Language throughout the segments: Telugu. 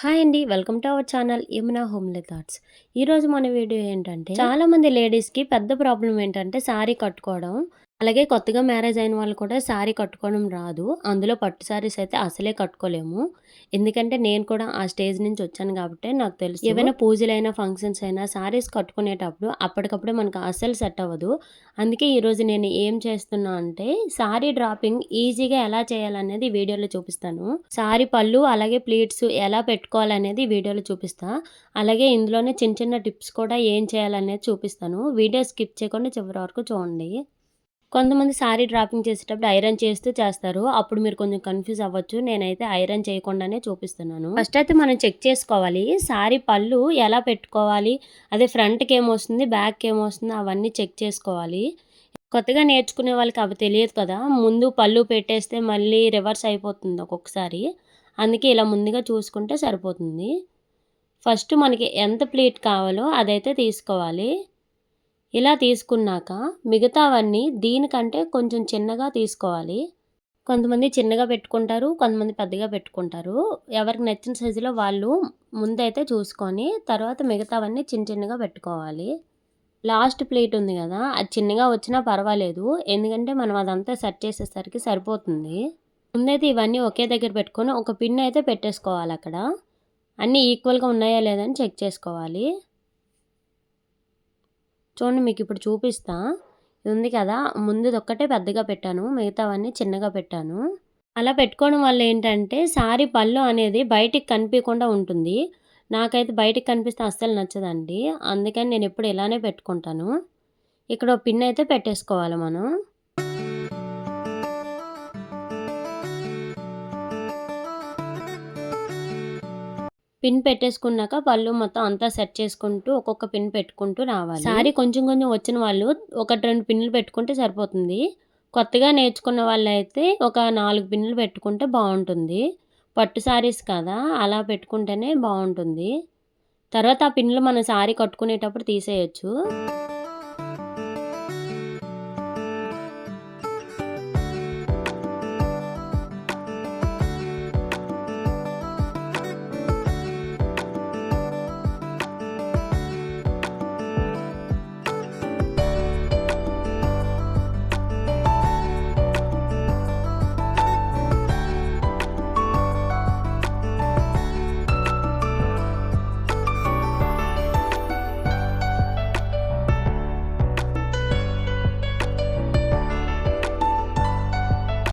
హాయ్ అండి welcome to our channel Yamuna homely thoughts. ఈరోజు మన వీడియో ఏంటంటే చాలా మంది లేడీస్కి పెద్ద ప్రాబ్లం ఏంటంటే శారీ కట్టుకోవడం. అలాగే కొత్తగా మ్యారేజ్ అయిన వాళ్ళు కూడా శారీ కట్టుకోవడం రాదు. అందులో పట్టు శారీస్ అయితే అసలే కట్టుకోలేము. ఎందుకంటే నేను కూడా ఆ స్టేజ్ నుంచి వచ్చాను కాబట్టి నాకు తెలుసు. ఏవైనా పూజలైనా ఫంక్షన్స్ అయినా శారీస్ కట్టుకునేటప్పుడు అప్పటికప్పుడు మనకు అస్సలు సెట్ అవ్వదు. అందుకే ఈరోజు నేను ఏం చేస్తున్నా అంటే శారీ డ్రాపింగ్ ఈజీగా ఎలా చేయాలనేది వీడియోలో చూపిస్తాను. శారీ పళ్ళు అలాగే ప్లీట్స్ ఎలా పెట్టుకోవాలనేది వీడియోలో చూపిస్తా. అలాగే ఇందులోనే చిన్న చిన్న టిప్స్ కూడా ఏం చేయాలనేది చూపిస్తాను. వీడియో స్కిప్ చేయకుండా చివరి వరకు చూడండి. కొంతమంది శారీ డ్రాపింగ్ చేసేటప్పుడు ఐరన్ చేస్తూ చేస్తారు. అప్పుడు మీరు కొంచెం కన్ఫ్యూజ్ అవ్వచ్చు. నేనైతే ఐరన్ చేయకుండానే చూపిస్తున్నాను. ఫస్ట్ అయితే మనం చెక్ చేసుకోవాలి. శారీ పళ్ళు ఎలా పెట్టుకోవాలి? అదే ఫ్రంట్కి ఏమొస్తుంది? బ్యాక్కి ఏమొస్తుంది? అవన్నీ చెక్ చేసుకోవాలి. కొత్తగా నేర్చుకునే వాళ్ళకి అవి తెలియదు కదా. ముందు పళ్ళు పెట్టేస్తే మళ్ళీ రివర్స్ అయిపోతుంది ఒక్కొక్కసారి. అందుకే ఇలా ముందుగా చూసుకుంటే సరిపోతుంది. ఫస్ట్ మనకి ఎంత ప్లేట్ కావాలో అదైతే తీసుకోవాలి. ఇలా తీసుకున్నాక మిగతావన్నీ దీనికంటే కొంచెం చిన్నగా తీసుకోవాలి. కొంతమంది చిన్నగా పెట్టుకుంటారు కొంతమంది పెద్దగా పెట్టుకుంటారు. ఎవరికి నచ్చిన సైజులో వాళ్ళు ముందైతే చూసుకొని తర్వాత మిగతావన్నీ చిన్న చిన్నగా పెట్టుకోవాలి. లాస్ట్ ప్లేట్ ఉంది కదా అది చిన్నగా వచ్చినా పర్వాలేదు. ఎందుకంటే మనం అదంతా సెట్ చేసేసరికి సరిపోతుంది. ముందైతే ఇవన్నీ ఒకే దగ్గర పెట్టుకొని ఒక పిన్ అయితే పెట్టేసుకోవాలి అక్కడ. అన్నీ ఈక్వల్గా ఉన్నాయా లేదని చెక్ చేసుకోవాలి. చూడండి మీకు ఇప్పుడు చూపిస్తా. ఇది ఉంది కదా ముందుది ఒక్కటే పెద్దగా పెట్టాను మిగతావన్నీ చిన్నగా పెట్టాను. అలా పెట్టుకోవడం వల్ల ఏంటంటే సారీ పళ్ళు అనేది బయటికి కనిపించకుండా ఉంటుంది. నాకైతే బయటికి కనిపిస్తే అస్సలు నచ్చదండి. అందుకని నేను ఎప్పుడు ఇలానే పెట్టుకుంటాను. ఇక్కడ పిన్ అయితే పెట్టేసుకోవాలి మనం. పిన్ పెట్టేసుకున్నాక పళ్ళు మొత్తం అంతా సెట్ చేసుకుంటూ ఒక్కొక్క పిన్ పెట్టుకుంటూ రావాలి. సారీ కొంచెం కొంచెం వచ్చిన వాళ్ళు ఒకటి రెండు పిన్నులు పెట్టుకుంటే సరిపోతుంది. కొత్తగా నేర్చుకున్న వాళ్ళు అయితే ఒక నాలుగు పిన్నులు పెట్టుకుంటే బాగుంటుంది. పట్టు సారీస్ కదా అలా పెట్టుకుంటేనే బాగుంటుంది. తర్వాత ఆ పిన్నులు మనం సారీ కట్టుకునేటప్పుడు తీసేయచ్చు.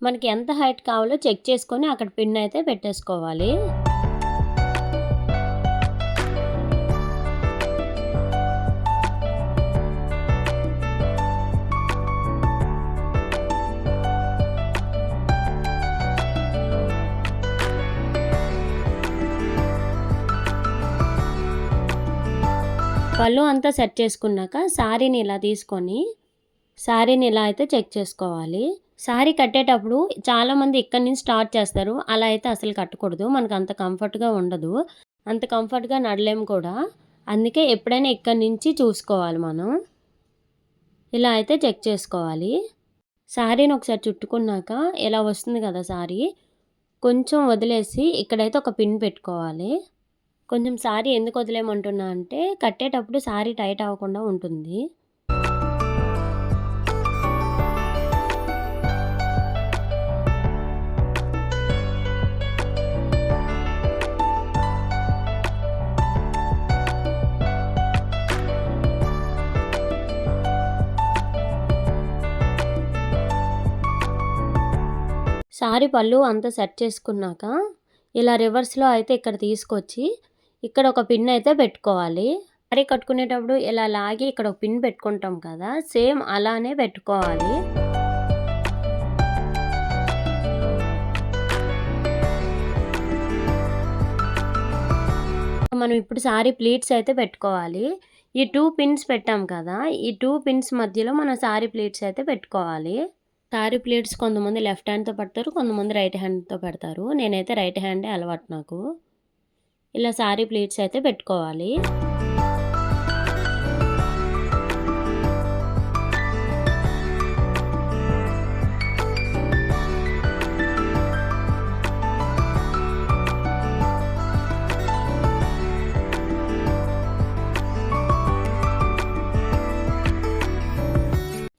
మనకి ఎంత హైట్ కావాలో చెక్ చేసుకొని అక్కడ పిన్ అయితే పెట్టేసుకోవాలి. పళ్ళు అంతా సెట్ చేసుకున్నాక శారీని ఇలా తీసుకొని శారీని ఇలా అయితే చెక్ చేసుకోవాలి. శారీ కట్టేటప్పుడు చాలామంది ఇక్కడి నుంచి స్టార్ట్ చేస్తారు. అలా అయితే అసలు కట్టకూడదు. మనకు అంత కంఫర్ట్గా ఉండదు. అంత కంఫర్ట్గా నడలేము కూడా. అందుకే ఎప్పుడైనా ఇక్కడి నుంచి చూసుకోవాలి మనం. ఇలా అయితే చెక్ చేసుకోవాలి. శారీని ఒకసారి చుట్టుకున్నాక ఇలా వస్తుంది కదా శారీ కొంచెం వదిలేసి ఇక్కడైతే ఒక పిన్ పెట్టుకోవాలి. కొంచెం శారీ ఎందుకు వదిలేమంటున్నా అంటే కట్టేటప్పుడు శారీ టైట్ అవ్వకుండా ఉంటుంది. ఒకసారి పళ్ళు అంతా సెట్ చేసుకున్నాక ఇలా రివర్స్లో అయితే ఇక్కడ తీసుకొచ్చి ఇక్కడ ఒక పిన్ అయితే పెట్టుకోవాలి. సారీ కట్టుకునేటప్పుడు ఇలా లాగి ఇక్కడ ఒక పిన్ పెట్టుకుంటాం కదా సేమ్ అలానే పెట్టుకోవాలి. మనం ఇప్పుడు సారీ ప్లీట్స్ అయితే పెట్టుకోవాలి. ఈ టూ పిన్స్ పెట్టాం కదా ఈ టూ పిన్స్ మధ్యలో మన సారీ ప్లీట్స్ అయితే పెట్టుకోవాలి. సారీ ప్లేట్స్ కొంతమంది లెఫ్ట్ హ్యాండ్తో పెడతారు కొంతమంది రైట్ హ్యాండ్తో పెడతారు. నేనైతే రైట్ హ్యాండే అలవాటు నాకు. ఇలా సారీ ప్లేట్స్ అయితే పెట్టుకోవాలి.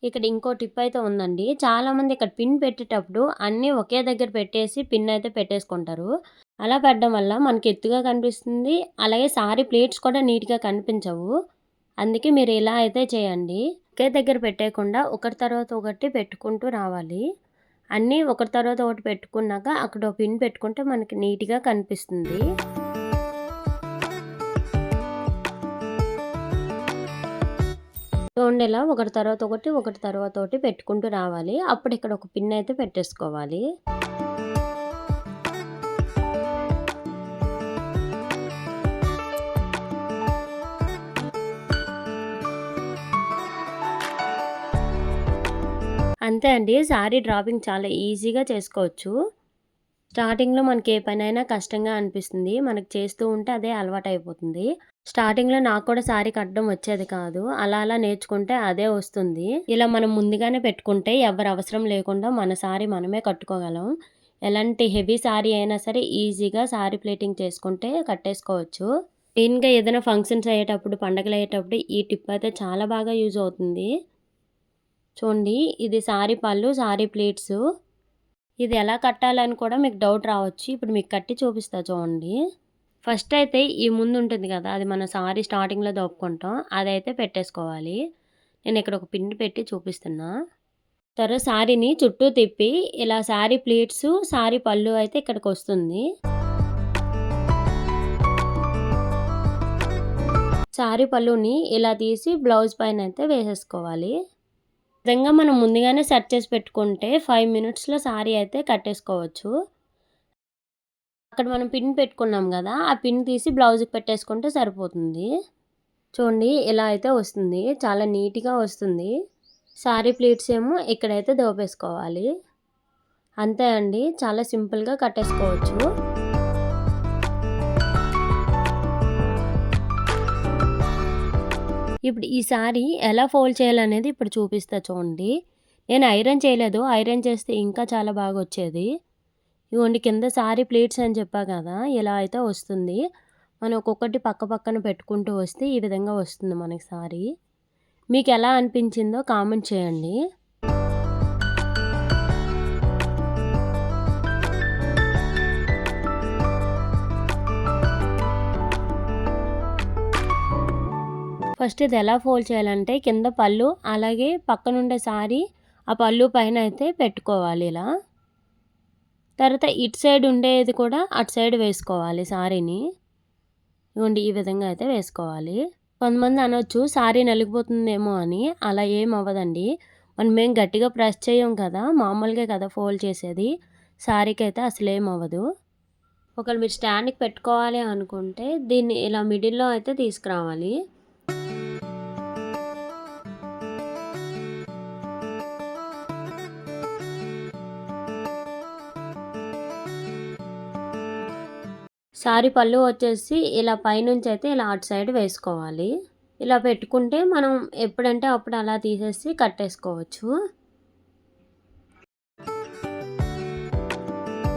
ఇక్కడ ఇంకో టిప్ అయితే ఉందండి. చాలామంది ఇక్కడ పిన్ పెట్టేటప్పుడు అన్నీ ఒకే దగ్గర పెట్టేసి పిన్ అయితే పెట్టేసుకుంటారు. అలా పెట్టడం వల్ల మనకి ఎత్తుగా కనిపిస్తుంది. అలాగే సారీ ప్లేట్స్ కూడా నీట్గా కనిపించవు. అందుకే మీరు ఇలా అయితే చేయండి. ఒకే దగ్గర పెట్టేయకుండా ఒకటి తర్వాత ఒకటి పెట్టుకుంటూ రావాలి. అన్నీ ఒకటి తర్వాత ఒకటి పెట్టుకున్నాక అక్కడ ఒక పిన్ పెట్టుకుంటే మనకి నీట్గా కనిపిస్తుంది. చూడండి ఒకటి తర్వాత ఒకటి ఒకటి తర్వాత ఒకటి పెట్టుకుంటూ రావాలి. అప్పుడు ఇక్కడ ఒక పిన్ అయితే పెట్టేసుకోవాలి. అంతే అండి. శారీ డ్రాపింగ్ చాలా ఈజీగా చేసుకోవచ్చు. స్టార్టింగ్లో మనకి ఏ పనైనా కష్టంగా అనిపిస్తుంది. మనకు చేస్తూ ఉంటే అదే అలవాటు అయిపోతుంది స్టార్టింగ్లో నాకు కూడా శారీ కట్టడం వచ్చేది కాదు. అలా అలా నేర్చుకుంటే అదే వస్తుంది. ఇలా మనం ముందుగానే పెట్టుకుంటే ఎవరు అవసరం లేకుండా మన శారీ మనమే కట్టుకోగలం. ఎలాంటి హెవీ శారీ అయినా సరే ఈజీగా శారీ ప్లేటింగ్ చేసుకుంటే కట్టేసుకోవచ్చు. మెయిన్గా ఏదైనా ఫంక్షన్స్ అయ్యేటప్పుడు పండగలు అయ్యేటప్పుడు ఈ టిప్ అయితే చాలా బాగా యూజ్ అవుతుంది. చూడండి ఇది శారీ పళ్ళు శారీ ప్లేట్స్. ఇది ఎలా కట్టాలని కూడా మీకు డౌట్ రావచ్చు. ఇప్పుడు మీకు కట్టి చూపిస్తా చూడండి. ఫస్ట్ అయితే ఈ ముందు ఉంటుంది కదా అది మన సారీ స్టార్టింగ్లో దోపుకుంటాం అదైతే పెట్టేసుకోవాలి. నేను ఇక్కడ ఒక పిండి పెట్టి చూపిస్తున్నా. తర్వాత శారీని చుట్టూ తిప్పి ఇలా శారీ ప్లేట్స్ శారీ పళ్ళు అయితే ఇక్కడికి వస్తుంది శారీ పళ్ళుని ఇలా తీసి బ్లౌజ్ పైన అయితే వేసేసుకోవాలి. విధంగా మనం ముందుగానే సెట్ చేసి పెట్టుకుంటే ఫైవ్ మినిట్స్లో శారీ అయితే కట్టేసుకోవచ్చు. అక్కడ మనం పిన్ పెట్టుకున్నాం కదా ఆ పిన్ తీసి బ్లౌజ్కి పెట్టేసుకుంటే సరిపోతుంది. చూడండి ఇలా అయితే వస్తుంది. చాలా నీట్గా వస్తుంది. శారీ ప్లీట్స్ ఏమో ఇక్కడైతే దోపేసుకోవాలి. అంతే అండి. చాలా సింపుల్గా కట్టేసుకోవచ్చు. ఇప్పుడు ఈ సారీ ఎలా ఫోల్డ్ చేయాలనేది ఇప్పుడు చూపిస్తా చూడండి. నేను ఐరన్ చేయలేదు. ఐరన్ చేస్తే ఇంకా చాలా బాగా వచ్చేది. ఇవ్వండి కింద సారీ ప్లేట్స్ అని చెప్పా కదా ఇలా అయితే వస్తుంది. మనం ఒక్కొక్కటి పక్క పక్కన పెట్టుకుంటూ వస్తే ఈ విధంగా వస్తుంది మనకి సారీ. మీకు ఎలా అనిపించిందో కామెంట్ చేయండి. ఫస్ట్ ఇది ఎలా ఫోల్డ్ చేయాలంటే కింద పళ్ళు అలాగే పక్కనుండే సారీ ఆ పళ్ళు పైన అయితే పెట్టుకోవాలి ఇలా. తర్వాత ఇటు సైడ్ ఉండేది కూడా అటు సైడ్ వేసుకోవాలి సారీని. ఇవ్వండి ఈ విధంగా అయితే వేసుకోవాలి. కొంతమంది అనొచ్చు సారీ నలిగిపోతుందేమో అని. అలా ఏం అవ్వదండి. మనం మేము గట్టిగా ప్రెస్ చేయం కదా మామూలుగా కదా ఫోల్డ్ చేసేది. సారీకి అయితే అసలు ఏం అవ్వదు. ఒకవేళ మీరు స్టాండ్కి పెట్టుకోవాలి అనుకుంటే దీన్ని ఇలా మిడిల్లో అయితే తీసుకురావాలి. సారీ పళ్ళు వచ్చేసి ఇలా పైనుంచి అయితే ఇలా అటు సైడ్ వేసుకోవాలి. ఇలా పెట్టుకుంటే మనం ఎప్పుడంటే అప్పుడు అలా తీసేసి కట్టేసుకోవచ్చు.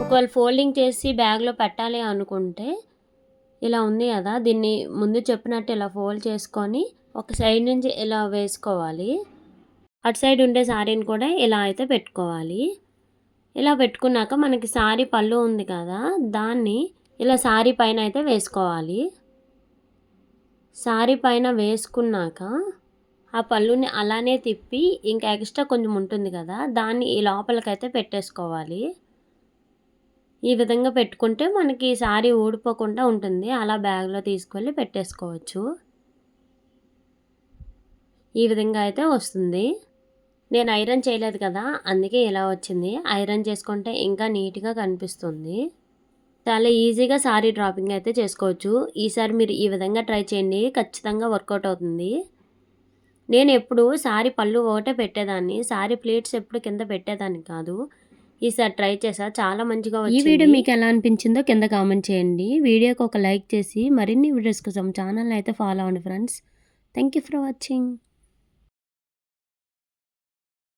ఒకవేళ ఫోల్డింగ్ చేసి బ్యాగ్లో పెట్టాలి అనుకుంటే ఇలా ఉంది కదా దీన్ని ముందు చెప్పినట్టు ఇలా ఫోల్డ్ చేసుకొని ఒక సైడ్ నుంచి ఇలా వేసుకోవాలి. అటు సైడ్ ఉండే శారీని కూడా ఇలా అయితే పెట్టుకోవాలి. ఇలా పెట్టుకున్నాక మనకి శారీ పళ్ళు ఉంది కదా దాన్ని ఇలా శారీ పైన అయితే వేసుకోవాలి. శారీ పైన వేసుకున్నాక ఆ పళ్ళుని అలానే తిప్పి ఇంకా ఎక్స్ట్రా కొంచెం ఉంటుంది కదా దాన్ని ఈ లోపలికైతే పెట్టేసుకోవాలి. ఈ విధంగా పెట్టుకుంటే మనకి శారీ ఊడిపోకుండా ఉంటుంది. అలా బ్యాగ్లో తీసుకెళ్ళి పెట్టేసుకోవచ్చు. ఈ విధంగా అయితే వస్తుంది. నేను ఐరన్ చేయలేదు కదా అందుకే ఇలా వచ్చింది. ఐరన్ చేసుకుంటే ఇంకా నీట్గా కనిపిస్తుంది. చాలా ఈజీగా సారీ డ్రాపింగ్ అయితే చేసుకోవచ్చు. ఈసారి మీరు ఈ విధంగా ట్రై చేయండి. ఖచ్చితంగా వర్కౌట్ అవుతుంది. నేను ఎప్పుడు సారీ పళ్ళు ఒకటే పెట్టేదాన్ని. సారీ ప్లేట్స్ ఎప్పుడు కింద పెట్టేదాన్ని కాదు. ఈసారి ట్రై చేసా. చాలా మంచిగా ఈ వీడియో మీకు ఎలా అనిపించిందో కింద కామెంట్ చేయండి. వీడియోకి ఒక లైక్ చేసి మరిన్ని వీడియోస్ కోసం ఛానల్ అయితే ఫాలో అవ్వండి friends. Thank you for watching.